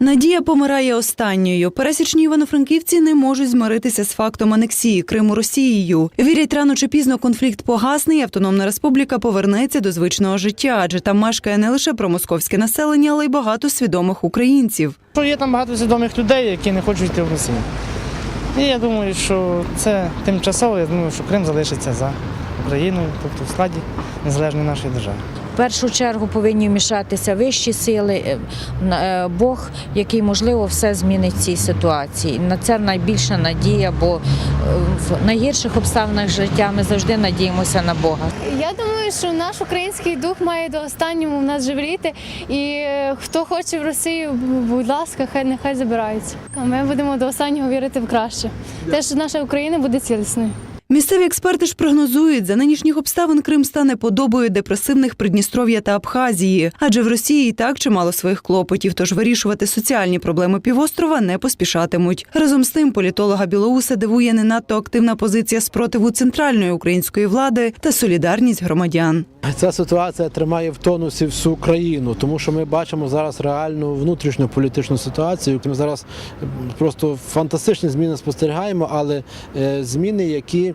Надія помирає останньою. Пересічні івано-франківці не можуть змиритися з фактом анексії Криму Росією. Вірять, рано чи пізно конфлікт погасне, і Автономна Республіка повернеться до звичного життя, адже там мешкає не лише промосковське населення, але й багато свідомих українців. Є там багато свідомих людей, які не хочуть йти в Росію. І я думаю, що це тимчасово, я думаю, що Крим залишиться за Україною, тобто в складі незалежної нашої держави. Першу чергу повинні вмішатися вищі сили, е, е, Бог, який можливо все змінить в цій ситуації. На це найбільша надія, бо е, в найгірших обставинах життя ми завжди надіємося на Бога. Я думаю, що наш український дух має до останнього в нас живріти. І хто хоче в Росію, будь ласка, хай нехай забираються. А ми будемо до останнього вірити в краще. Те, що наша Україна буде цілісною. Місцеві експерти ж прогнозують, за нинішніх обставин Крим стане подобою депресивних Придністров'я та Абхазії, адже в Росії і так чимало своїх клопотів, тож вирішувати соціальні проблеми півострова не поспішатимуть. Разом з тим, політолога Білоуса дивує не надто активна позиція спротиву центральної української влади та солідарність громадян. Ця ситуація тримає в тонусі всю країну, тому що ми бачимо зараз реальну внутрішню політичну ситуацію. Ми зараз просто фантастичні зміни спостерігаємо, але е, зміни, які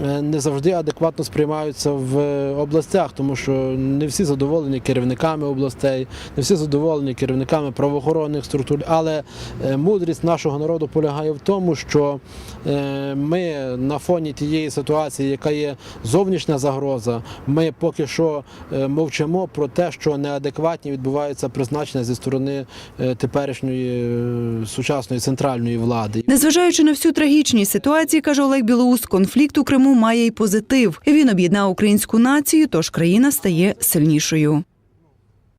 не завжди адекватно сприймаються в е, областях, тому що не всі задоволені керівниками областей, не всі задоволені керівниками правоохоронних структур. Але е, мудрість нашого народу полягає в тому, що е, ми на фоні тієї ситуації, яка є зовнішня загроза, ми поки що е, мовчимо про те, що неадекватні відбуваються призначення зі сторони е, теперішньої е, сучасної центральної влади. Незважаючи на всю трагічність ситуації, каже Олег Білоус, конфлікт у Криму має й позитив. Він об'єднав українську націю, тож країна стає сильнішою.